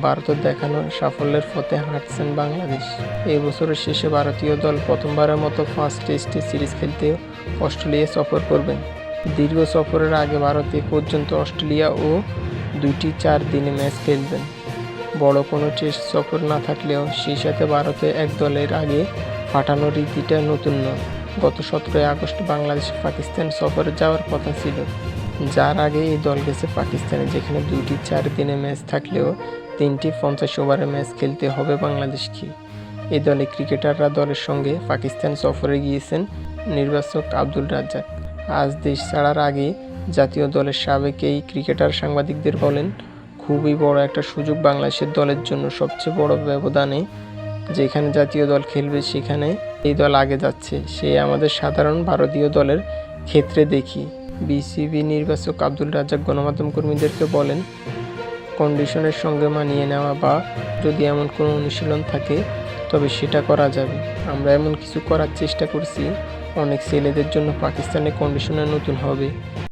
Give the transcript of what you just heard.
ভারতের দেখানো সাফল্যের পথে হাঁটছেন বাংলাদেশ। এই বছরের শেষে ভারতীয় দল প্রথমবারের মতো ফার্স্ট টেস্টে সিরিজ খেলতে অস্ট্রেলিয়া সফর করবেন। দীর্ঘ সফরের আগে ভারত পর্যন্ত অস্ট্রেলিয়া ও দুইটি চার দিনে ম্যাচ খেলবেন। বড় কোনো টেস্ট সফর না থাকলেও সেই সাথে ভারতে এক দলের আগে পাঠানোর রীতিটা নতুন নয়। গত সতেরোই আগস্ট বাংলাদেশ পাকিস্তান সফরে যাওয়ার কথা ছিল। যার আগে এই দল গেছে পাকিস্তানে, যেখানে দুইটি চার দিনে ম্যাচ থাকলেও তিনটি পঞ্চাশ ওভারের ম্যাচ খেলতে হবে বাংলাদেশকে এ দলে ক্রিকেটাররা দলের সঙ্গে পাকিস্তান সফরে গিয়েছেন নির্বাচক আব্দুল রাজ্জাক। আজ দেশ ছাড়ার আগে জাতীয় দলের সাবেক এই ক্রিকেটার সাংবাদিকদের বলেন, খুবই বড় একটা সুযোগ বাংলাদেশের দলের জন্য সবচেয়ে বড় ব্যবধানে যেখানে জাতীয় দল খেলবে সেখানে এই দল আগে যাচ্ছে। সে আমাদের সাধারণ ভারতীয় দলের ক্ষেত্রে দেখি। বিসিবি নির্বাচক আব্দুল রাজ্জাক গণমাধ্যম কর্মীদেরকে বলেন কন্ডিশনের সঙ্গে মানিয়ে নেওয়া বা যদি এমন কোনো অনুশীলন থাকে, তবে সেটা করা যাবে। আমরা এমন কিছু করার চেষ্টা করছি। অনেক ছেলেদের জন্য পাকিস্তানের কন্ডিশনে নতুন হবে।